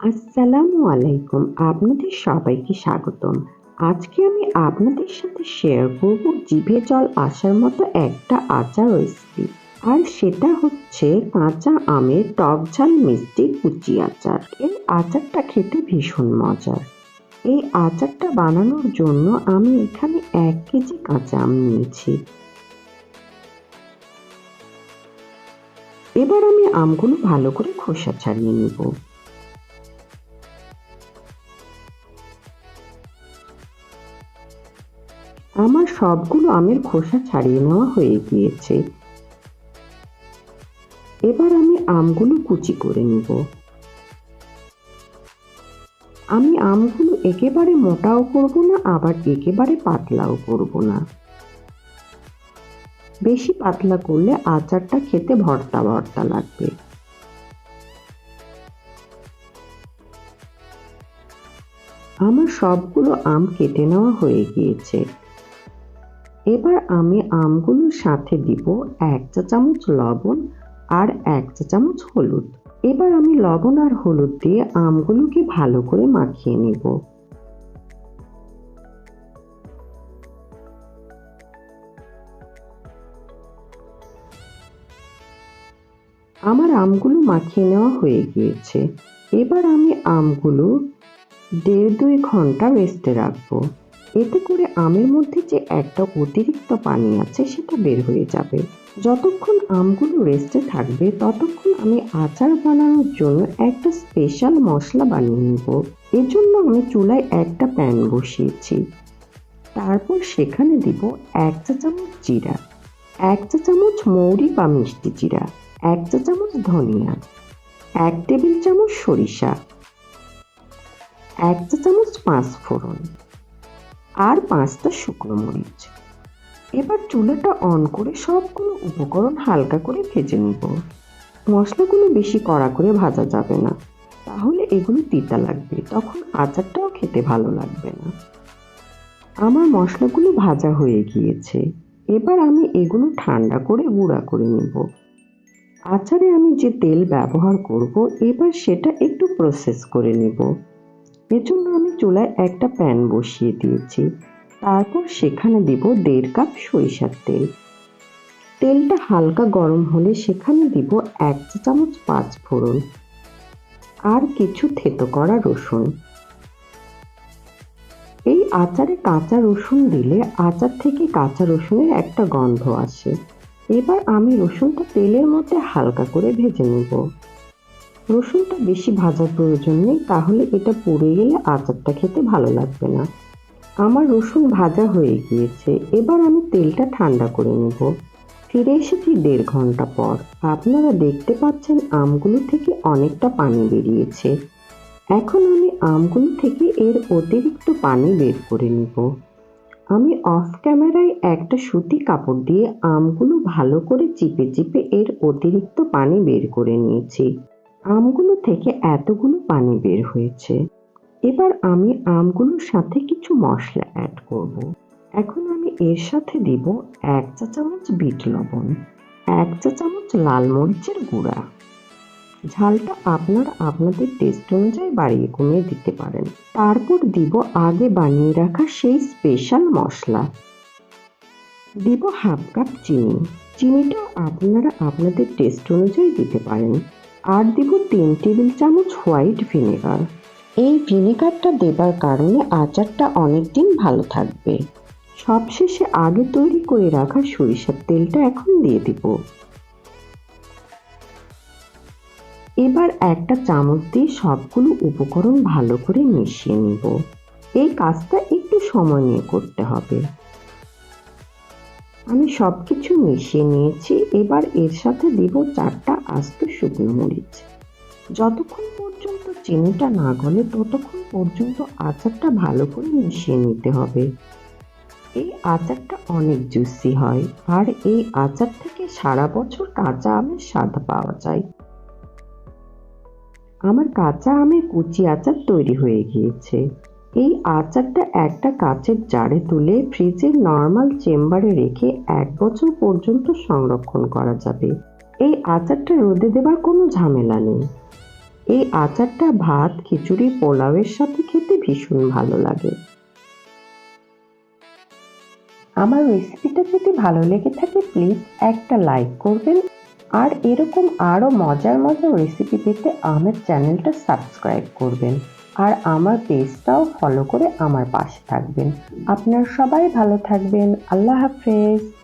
আসসালামু আলাইকুম, আপনাদের সবাইকে স্বাগতম। আজকে আমি আপনাদের সাথে শেয়ার করব জিভে জল আসার মতো একটা আচার রেসিপি আর সেটা হচ্ছে কাঁচা আমের টক ঝাল মিষ্টি কুচি আচার। এই আচারটা খেতে ভীষণ মজার। এই আচারটা বানানোর জন্য আমি এখানে এক কেজি কাঁচা আম নিয়েছি। এবার আমি আমগুলো ভালো করে খোসা ছাড়িয়ে নিব। আমার সবগুলো আমের খোসা ছাড়িয়ে নেওয়া হয়ে গিয়েছে। এবার আমি আমগুলো কুচি করে নিব। আমি আমগুলো একেবারে মোটাও করব না, আবার একেবারে পাতলাও করব না। বেশি পাতলা করলে আচারটা খেতে ভর্তা ভর্তা লাগবে। আমার সবগুলো আম কেটে নেওয়া হয়ে গিয়েছে। এবার আমি আমগুলোর সাথে দিব এক চা চামচ লবণ আর এক চা চামচ হলুদ। এবার আমি লবণ আর হলুদ দিয়ে আমগুলোকে ভালো করে মাখিয়ে নেব। আমার আমগুলো মাখিয়ে নেওয়া হয়ে গিয়েছে। এবার আমি আমগুলো দেড় দুই ঘণ্টা রেস্টে রাখব। এতে করে আমের মধ্যে যে একটা অতিরিক্ত পানি আছে সেটা বের হয়ে যাবে। যতক্ষণ আমগুলো রেস্টে থাকবে, ততক্ষণ আমি আচার বানানোর জন্য একটা স্পেশাল মশলা বানিয়ে নেব। এজন্য আমি চুলায় একটা প্যান বসিয়েছি। তারপর সেখানে দিব এক চা চামচ জিরা, এক চা চামচ মৌরি বা মিষ্টি জিরা, এক চা চামচ ধনিয়া, এক টেবিল চামচ সরিষা, এক চা চামচ পাঁচ ফোড়ন আর পাঁচটা শুকনো মরিচ। এবার চুলাটা অন করে সবগুলো উপকরণ হালকা করে ভেজে নিব। মশলাগুলো বেশি কড়া করে ভাজা যাবে না। তাহলে এগুলো তিতা লাগবে, তখন আচারটাও খেতে ভালো লাগবে না। আমার মশলাগুলো ভাজা হয়ে গিয়েছে। এবার আমি এগুলো ঠান্ডা করে গুঁড়া করে নেব। আচারে আমি যে তেল ব্যবহার করব, এবার সেটা একটু প্রসেস করে নেব। এজন্য আমি চুলায় একটা প্যান বসিয়ে দিয়েছি। তারপর সেখানে দিব দেড় কাপ সরিষার তেল। তেলটা হালকা গরম হলে সেখানে দিব এক চা চামচ পাঁচ ফোড়ন আর কিছু থেতো করা রসুন। এই আচারে কাঁচা রসুন দিলে আচার থেকে কাঁচা রসুনের একটা গন্ধ আসে। এবার আমি রসুনটা তেলের মধ্যে হালকা করে ভেজে নেব। রসুনটা বেশি ভাজার প্রয়োজন নেই, তাহলে এটা পুড়ে গেলে আচারটা খেতে ভালো লাগবে না। আমার রসুন ভাজা হয়ে গিয়েছে, এবার আমি তেলটা ঠান্ডা করে নেব। ফিরে এসেছি দেড় ঘণ্টা পর। আপনারা দেখতে পাচ্ছেন আমগুলো থেকে অনেকটা পানি বেরিয়েছে। এখন আমি আমগুলো থেকে এর অতিরিক্ত পানি বের করে নেব। আমি অফ ক্যামেরায় একটা সুতি কাপড় দিয়ে আমগুলো ভালো করে চিপে চিপে এর অতিরিক্ত পানি বের করে নিয়েছি। আমগুলো থেকে এতগুলো পানি বের হয়েছে। এবার আমি আমগুলোর সাথে কিছু মশলা অ্যাড করব। এখন আমি এর সাথে দিব এক চা চামচ বিট লবণ, এক চা চামচ লাল মরিচের গুঁড়া। ঝালটা আপনারা আপনাদের টেস্ট অনুযায়ী বাড়িয়ে কমিয়ে দিতে পারেন। তারপর দিব আগে বানিয়ে রাখা সেই স্পেশাল মশলা। দিব হাফ কাপ চিনি। চিনিটা আপনারা আপনাদের টেস্ট অনুযায়ী দিতে পারেন। আর দিব তিন টেবিল চামচ হোয়াইট ভিনেগার। এই ভিনেগারটা দেবার কারণে আচারটা অনেক দিন ভালো থাকবে। সবশেষে আগে তৈরি করে রাখা সরিষার তেলটা এখন দিয়ে দিব। এবার একটা চামচ দিয়ে সবগুলো উপকরণ ভালো করে মিশিয়ে নিব। এই কাজটা একটু সময় নিয়ে করতে হবে। আমি সব কিছু মিশিয়ে নিয়েছি, এবার এর সাথে দেব চারটা আস্ত শুকনো মরিচ। যতক্ষণ পর্যন্ত চিনিটা না গলে, ততক্ষণ পর্যন্ত আচারটা ভালো করে মিশিয়ে নিতে হবে। এই আচারটা অনেক জুসি হয়, আর এই আচার থেকে সারা বছর কাঁচা আমের স্বাদ পাওয়া যায়। আমার কাঁচা আমের কুচি আচার তৈরি হয়ে গিয়েছে। এই আচারটা একটা কাচের জারে তুলে ফ্রিজের নর্মাল চেম্বারে রেখে এক বছর পর্যন্ত সংরক্ষণ করা যাবে। এই আচারটা রোদে দেবার কোনো ঝামেলা নেই। এই আচারটা ভাত, খিচুড়ি, পোলাওয়ের সাথে খেতে ভীষণ ভালো লাগে। আমার রেসিপিটা যদি ভালো লেগে থাকে, প্লিজ একটা লাইক করবেন। আর এরকম আরও মজার মজার রেসিপি পেতে আমার চ্যানেলটা সাবস্ক্রাইব করবেন। আর আমার পেজটাও ফলো করে আমার পাশে থাকবেন। আপনার সবাই ভালো থাকবেন। আল্লাহ হাফেজ।